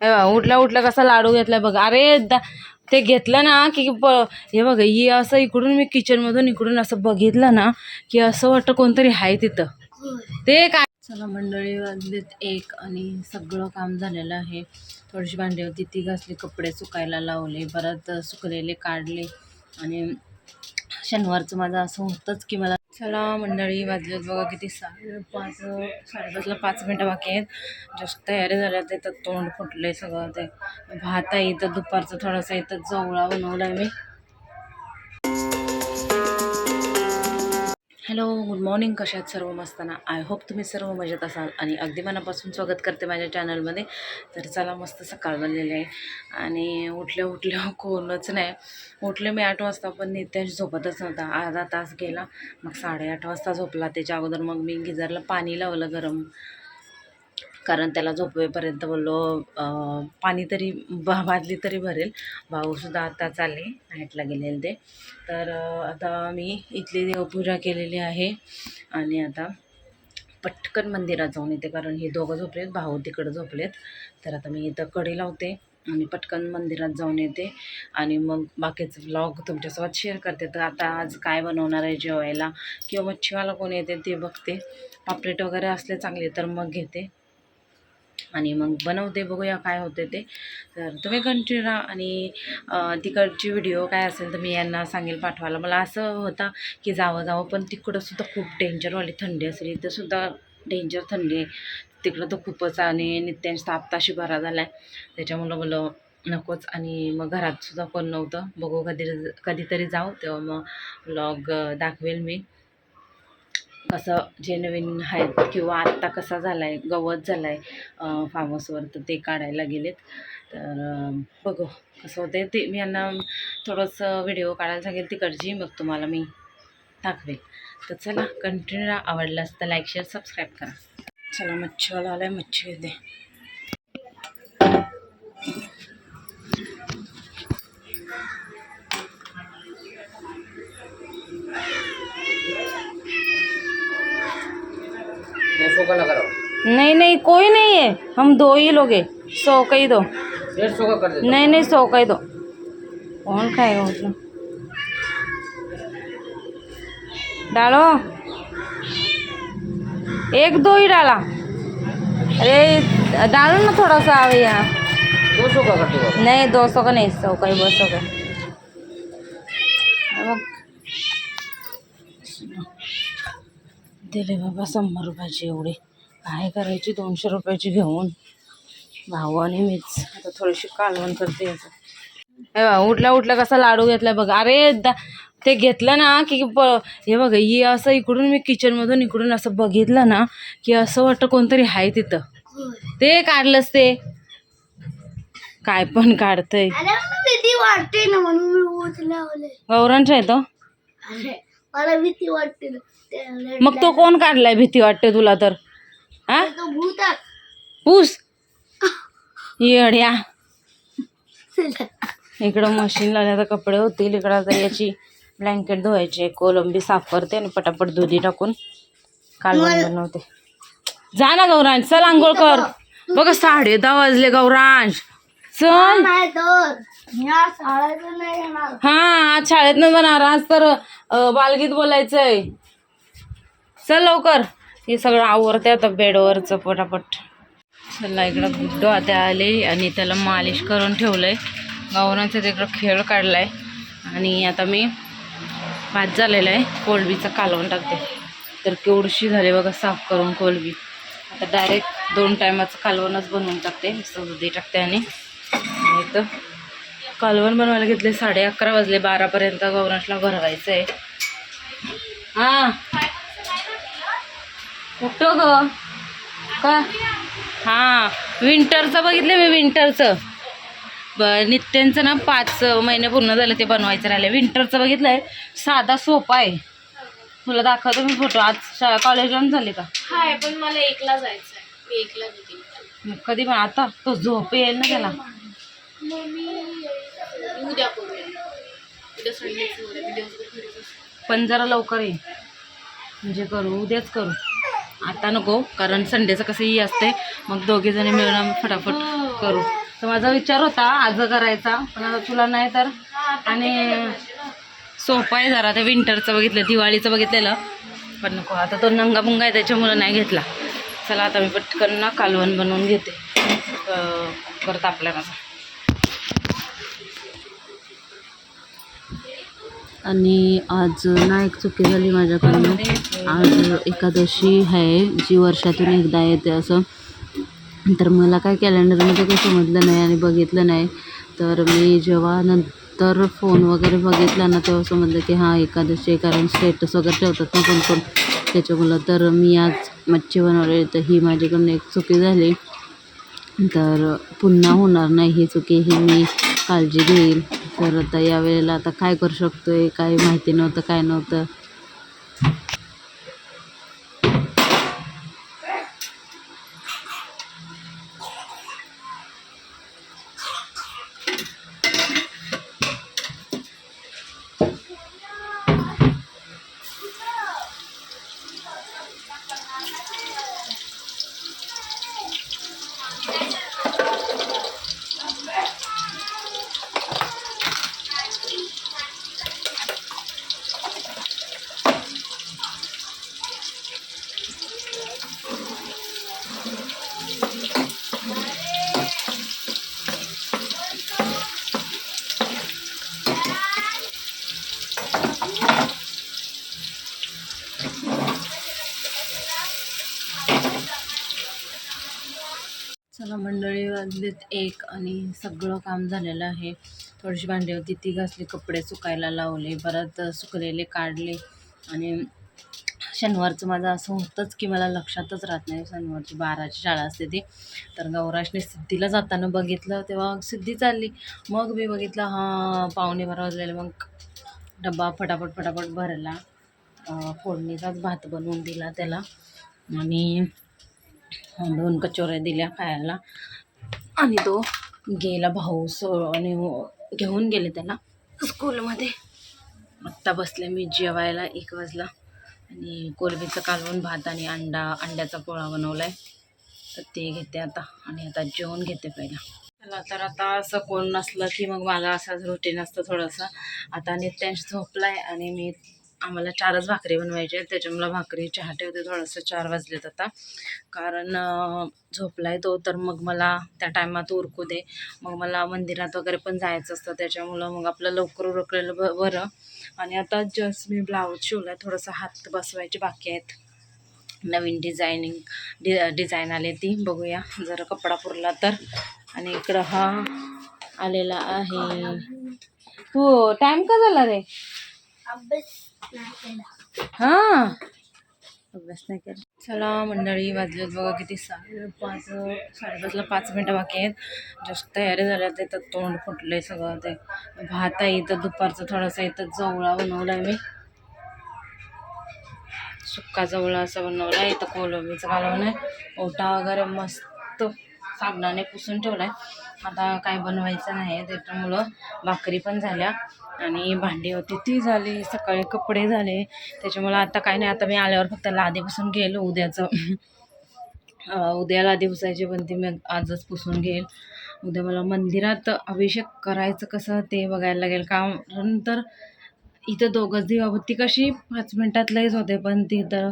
हे बघ, उठला उठला कसा लाडू घेतला बघ. अरे दा- ते घेतलं ना की प- हे बघ ही असं इकडून मी किचनमधून इकडून असं बघितलं ना की असं वाटतं कोणतरी आहे तिथं. ते काय? चला मंडळी वाजलेत एक आणि सगळं काम झालेलं आहे. थोडीशी भांडी होती ती घासली कपडे सुकायला लावले परत सुकलेले काढले. आणि शनिवारचं माझं असं होतंच की मला चला मंडळी वाजलेत बघा किती साडेपाच साडेपाचला पाच मिनटं बाकी आहेत. जस्ट तयारी झाल्या ते तर तोंड फुटले सगळं ते. भात आहे इथं दुपारचं थोडंसं इथं जवळा बनवलं आहे मी. Hello good morning. कशा आहेत सर्व? मस्ताना. आय होप तुम्ही सर्व मजेत असाल आणि अगदी मनापासून स्वागत करते माझ्या चॅनलमध्ये. तर चला मस्त सकाळ बनलेली आहे आणि उठल्या उठल्या कोणच नाही. उठले मी आठ वाजता पण नित्याश झोपतच नव्हता. अर्धा तास गेला. मग साडेआठ वाजता झोपला. त्याच्या अगोदर मग मी गिझरला पाणी लावलं गरम. कारण त्याला झोपवेपर्यंत बोललो पाणी तरी बा बादली तरी भरेल. भाऊसुद्धा आता चालले नाईटला गेलेले ते. तर आता मी इथली देवपूजा केलेली आहे. आणि आता पटकन मंदिरात जाऊन येते कारण हे दोघं झोपलेत भाऊ तिकडं झोपलेत. तर आता मी इथं कडी लावते आणि पटकन मंदिरात जाऊन येते. आणि मग बाकीचं व्लॉग तुमच्यासोबत शेअर करते. तर आता आज काय बनवणार आहे जेवायला? किंवा मच्छीवाला कोण येते ते बघते. पापलेट वगैरे असले चांगले तर मग घेते. आणि मग बनवते बघूया काय होते ते. तर तुम्ही कंटिन्यू राहा आणि तिकडची व्हिडिओ काय असेल तर मी यांना सांगेल पाठवायला. मला असं होतं की जावं जावं पण तिकडंसुद्धा खूप डेंजरवाली थंडी असेल. इथंसुद्धा डेंजर थंडी आहे. तिकडं तर खूपच आणि नित्यांश ताप्ताशी बरा झाला आहे त्याच्यामुळं मला नकोच. आणि मग घरातसुद्धा कोण नव्हतं. बघू कधी कधीतरी जाऊ. तेव्हा मग ब्लॉग दाखवेल मी. कसं जे नवीन आहेत किंवा आत्ता कसा झाला आहे गवत झाला आहे फार्म हाऊसवर तर ते काढायला गेलेत. तर बघू कसं होतं ते मी यांना थोडंसं व्हिडिओ काढायला सांगेल तिकडची मग तुम्हाला मी दाखवेल. तर चला कंटिन्यू आवडलं असतं लाईक शेअर सबस्क्राईब करा. चला मच्छीवाला आला आहे मच्छी घेते. सौ का लगा रहा हूँ। नहीं नहीं कोई नहीं है। हम दो ही लोग हैं। सौ का ही दो। डेढ़ सौ का कर देता नहीं नहीं सौ का ही दो। कौन खाएगा मतलब डालो। एक दो ही डाला। अरे डालो ना थोड़ा सा अभी यहाँ। हूँ। दो सौ का कर दूंगा। नहीं दो सौ का नहीं सौ का ही बस हो गया हे बघ. दिले बाबा शंभर रुपयाची एवढी. काय करायची? दोनशे रुपयाची घेऊन. भाऊ आणि मीच. आता थोडीशी कालवण करते याचं हे बघ उठल्या उठल्या कसा लाडू घेतलाय बघ. अरे दा ते घेतलं ना की प- हे बघ ही असं इकडून मी किचनमधून इकडून असं बघितलं ना की असं वाटतं कोणतरी आहे तिथं. ते काढलंच ते. काय पण काढतंय. वाटते ना म्हणून मी ऊस मला भीती वाटते मग तो कोण काढलाय भीती वाटते तुला तर? हा? तो भूतात पूस येड्या इकडं मशीन आता कपडे होतील इकडं आता याची ब्लँकेट धुवायची कोलंबी साफ करते आणि पटापट दुधी टाकून कालवण बनवते जा ना गौरांश चल आंघोळ कर. बघ साडे दहा वाजले गौरांश. चल. हा आज शाळेत नाही जाणार. आज तर बालगीत बोलायचंय. चल लवकर. हे सगळं आवरते आता बेडवरचं पटापट. चला इकडं गुड्डो आता आले आणि त्याला मालिश करून ठेवलंय. गावनाचं तिकडं खेळ काढलाय. आणि आता मी भात झालेला आहे. कोलबीचं कालवण टाकते. तर केवढशी झाली बघा साफ करून कोलबी. आता डायरेक्ट दोन टायमाचं कालवणच बनवून टाकते. दुधी टाकते आणि आणि इथं. कालवण बनवायला घेतले साडे अकरा वाजले बारापर्यंत गौरांशला भरवायचं आहे हां. कुठं ग? का? हां. विंटरचं बघितलं मी विंटरचं. ब नित्यांचं ना पाच महिने पूर्ण झाले ते बनवायचं राहिले. विंटरचं बघितलं आहे साधा सोपा आहे. तुला दाखवतो मी फोटो. आज शा कॉलेजला झाले का? हाय पण मला एकला जायचं मी एकला कधी पण आता तो झोप येईल ना त्याला. उद्या करूया उद्या पण जरा लवकर ये. म्हणजे करू उद्याच करू. आता नको कारण संडेचं कसं ही असते. मग दोघीजणी मिळून आम्ही फटाफट करू. तर माझा विचार होता आज करायचा. पण आता तुला नाही तर. आणि सोपं आहे जरा ते विंटरचं बघितलं दिवाळीचं बघितलेलं. पण नको आता तो नंगापुंगा आहे त्याच्यामुळं नाही घेतला. चला आता मी पटकन ना कालवण बनवून घेते. करता परत आपल्या माझा आणि आज ना एक चुकी झाली माझ्याकडनं. आज एकादशी आहे जी वर्षातून एकदा येते असं. तर मला काय कॅलेंडरमध्ये काही समजलं नाही आणि बघितलं नाही. तर मी जेव्हा नंतर फोन वगैरे बघितला ना तेव्हा समजलं की हां एकादशी कारण स्टेटस वगैरे ठेवतात ना कोण कोण त्याच्यामुळं तर मी आज मच्छी बनवली तर ही माझ्याकडनं एक चुकी झाली. तर पुन्हा होणार नाही ही चुकी ही मी काळजी घेईल तर आता यावेळेला आता काय करू शकतो आहे काय माहिती नव्हतं काय नव्हतं. चला मंडळी वाजलेत एक आणि सगळं काम झालेलं आहे. थोडीशी भांडी होती ती घासली कपडे सुकायला लावले परत सुकलेले काढले आणि शनिवारचं माझं असं होतंच की मला लक्षातच राहत नाही. शनिवारची बाराची शाळा असते ती. तर गौराशने सिद्धीला जाताना बघितलं तेव्हा सिद्धी चालली. मग मी बघितलं हां पाहुणे बारा वाजलेले. मग डब्बा फटाफट फटाफट भरला. फोडणीचाच भात बनवून दिला त्याला. आणि दोन कचोऱ्या दिल्या खायला. आणि तो गेला भाऊ सो आणि घेऊन गेले त्याला स्कूलमध्ये. आत्ता बसले मी जेवायला एक वाजला. आणि कोलबीचं कालवून भात आणि अंडा अंड्याचा पोळा बनवला आहे तर ते घेते आता. आणि आता जेवण घेते पहिला. चला तर आता असं कोण नसलं की मग माझा असाच रुटीन असतं थोडंसं. आता नित्यांश झोपला आहे आणि मी आम्हाला चारच भाकरी बनवायची आहेत. त्याच्यामुळं भाकरी चहा ठेवते. थोडंसं चार वाजलेत आता. कारण झोपला झोपलाय तो तर मग मला त्या टायमात उरकू दे. मग मला मंदिरात वगैरे पण जायचं असतं. त्याच्यामुळं मग आपलं लवकर उरकलेलं ब बरं. आणि आता जस्ट मी ब्लाऊज शिवला थोडंसं हात बसवायचे बाकी आहेत. नवीन डिझायनिंग डि डिझाईन आली ती. बघूया. जर कपडा पुरला तर. आणि इकडं हा आलेला आहे. हो टाईम का झाला रे? अभ्यास. हा. अभ्यास नाही केला चला मंडळी वाजलेत बघा किती साडेपाच साडेपाचला पाच मिनटं बाकी आहेत. जस्ट तयारी झाल्या ते तर तोंड आहे सगळं ते. भात आहे इथं दुपारचं थोडंसं इथं जवळा बनवला आहे मी. सुक्का जवळा असं बनवला आहे इथं कोलंबीचं घालवणं आहे. ओटा वगैरे मस्त साबणाने पुसून ठेवला आहे आता काय बनवायचं नाही त्याच्यामुळं भाकरी पण झाल्या आणि भांडी होती ती झाली सकाळी कपडे झाले. त्याच्यामुळं आता काय नाही आता मी आल्यावर फक्त लादीपासून गेलो उद्याचं. उद्या लादी पुसायची पण ती मी आजच पुसून घेईल. उद्या मला मंदिरात अभिषेक करायचं कसं ते बघायला लागेल कारण तर इथं दोघंच दिवाबत्ती कशी पाच मिनटात लईच होते पण तिथं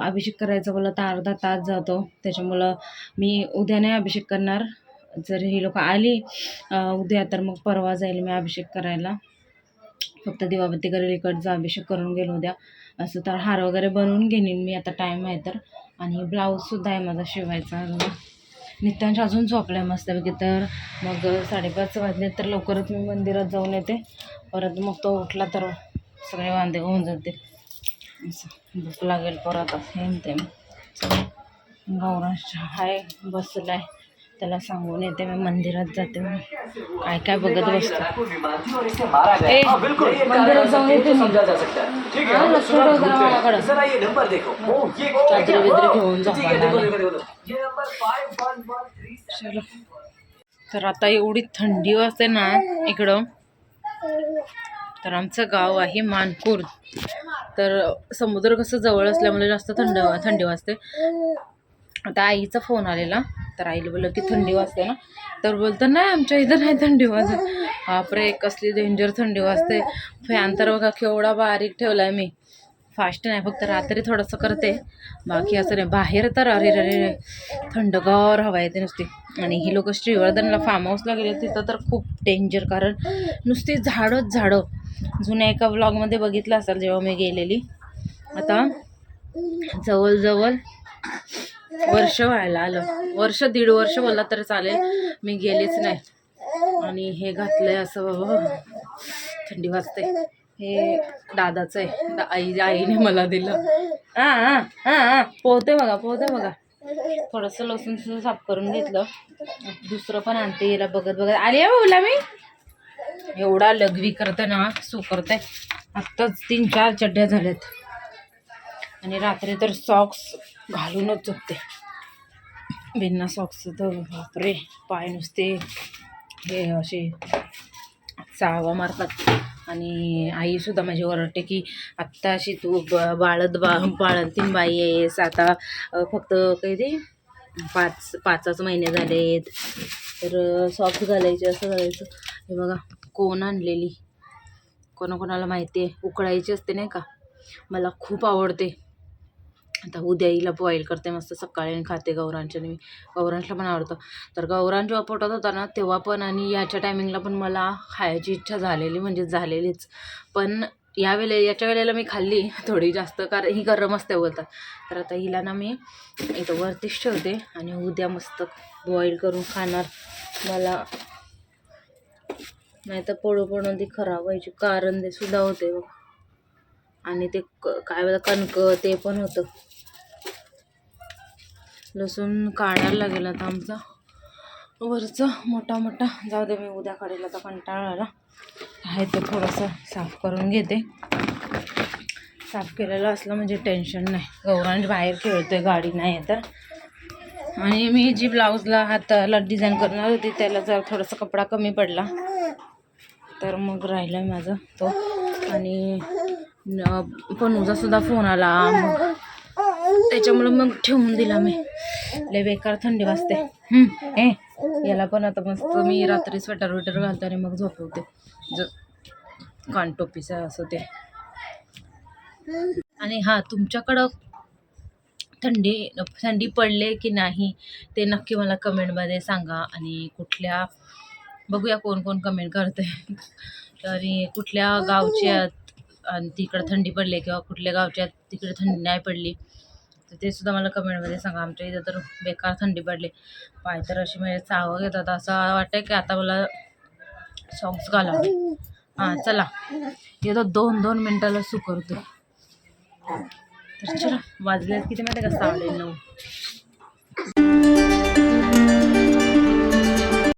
अभिषेक करायचं मला तर अर्धा तास जातो. त्याच्यामुळं मी उद्या नाही अभिषेक करणार. जर ही लोक आली उद्या तर मग परवा जाईल मी अभिषेक करायला. फक्त दिवाबत्ती करेल इकडचा अभिषेक करून गेलो उद्या. असं तर हार वगैरे बनवून घेईन मी आता टाईम आहे तर. आणि ब्लाऊजसुद्धा आहे माझा शिवायचा नित्यांश अजून झोपला आहे मस्तपैकी तर. मग साडेपाच वाजले तर लवकरच मी मंदिरात जाऊन येते. परत मग तो उठला तर सगळे वांदे होऊन जाते असं भूक लागेल परत असं हे म्हणते आहे चला आहे त्याला सांगून येते मी मंदिरात जाते. काय काय बघत बसतो? ए, मंदिरात जाऊन येते मी. हा. चादरी बिदरी घेऊन चलो. तर आता एवढी थंडी वाजते ना इकडं. तर आमचं गाव आहे मानपूर. तर समुद्र कसं जवळ असल्यामुळे जास्त थंड थंडी वाजते. आता आईचा फोन आलेला. तर आईला बोललं की थंडी वाजते ना. तर बोलतं नाही आमच्या इथं नाही थंडी वाजत. बापरे कसली डेंजर थंडी वाजते. फॅन तर बघा केवढा बारीक ठेवला आहे मी. फास्ट नाही फक्त रात्री थोडंसं करते. बाकी असं नाही बाहेर तर अरे अरे रे थंडगार हवा येते नुसती. आणि ही लोक श्रीवर्धनला फार्म हाऊसला गेले तिथं तर खूप डेंजर कारण नुसती झाडंच झाडं. जुन्या एका ब्लॉगमध्ये बघितलं असेल जेव्हा मी गेलेली. आता जवळजवळ वर्ष व्हायला आलं. वर्ष दीड वर्ष बोलला तर चालेल. मी गेलीच नाही. आणि हे घातलंय असं बाबा थंडी वाजते. हे दादाचं आहे. दा- आई आईने मला दिलं. हां हां हां हां पोहते बघा पोहते बघा. थोडंसं लसूण सुद्धा साफ करून घेतलं. दुसरं पण आणते हिला बघत बघत. आली आहे बोला मी? एवढा लघवी करते ना सू करते. आत्ताच तीन चार चड्ड्या झाल्यात. आणि रात्री तर सॉक्स घालूनच झोपते. बिना सॉक्स तर बापरे पाय नुसते हे असे चावा मारतात. आणि आईसुद्धा माझी ओरडते की आत्ता अशी तू ब बाळत बा बाळंतीन बाई आहेस. आता फक्त काही ते पाच पाचच महिने झालेत. तर सॉक्स घालायचे असं घालायचं. हे बघा कोण आणलेली? कोणाकोणाला माहिती आहे उकळायची असते नाही का? मला खूप आवडते. आता उद्या हिला बॉईल करते मस्त सकाळी आणि खाते गौरांच्या मी गौरांशला पण आवडतं. तर गौरांश जेव्हा पोटात होता ना तेव्हा पण आणि याच्या टायमिंगला पण मला खायची इच्छा झालेली म्हणजे झालेलीच. पण या वेळे याच्या वेळेला मी खाल्ली थोडी जास्त कारण ही गरम असते बोलतात. तर आता हिला ना मी इथं वरतीच ठेवते आणि उद्या मस्त बॉईल करून खाणार. मला नाही तर पडू पण ती खराब व्हायची कारण ते सुद्धा होते आणि ते क- काय कणकं ते पण होतं. लसूण काढायला लागेल आता आमचा. वरचं मोठा मोठा जाऊ दे मी उद्या काढेल आता कंटाळा आला आहे ते थोडंसं साफ करून घेते. साफ केलेलं असलं म्हणजे टेन्शन नाही. गौरांश बाहेर खेळतोय गाडी नाही आहे तर. आणि मी जी ब्लाऊजला हाताला डिझाईन करणार होती त्याला जर थोडासा कपडा कमी पडला तर मग राहिला माझा तो. आणि पण पणूचा सुद्धा फोन आला. मग त्याच्यामुळे मग ठेवून दिला मी. लय बेकार थंडी वाजते. ए याला पण आता मस्त मी रात्री स्वेटर विटर घालते आणि मग झोपवते. ज कानटोपीचं असं ते. आणि हां तुमच्याकडं थंडी थंडी पडले की नाही ते नक्की मला कमेंटमध्ये सांगा. आणि कुठल्या बघूया कोण कोण कमेंट करते. आणि कुठल्या गावच्या आहेत आणि तिकडं थंडी पडली किंवा कुठल्या गावच्या तिकडे थंडी नाही पडली तर ते सुद्धा मला कमेंटमध्ये सांगा. आमच्या इथं तर बेकार थंडी पडली. पाय तर अशी म्हणजे चाव घेतात. असं वाटतं की आता मला सॉंग्स घालाव. हां चला. येतो दोन दोन मिनटाला सुकवतो. तर चला वाजल्यात किती माहिती का? साडे नऊ.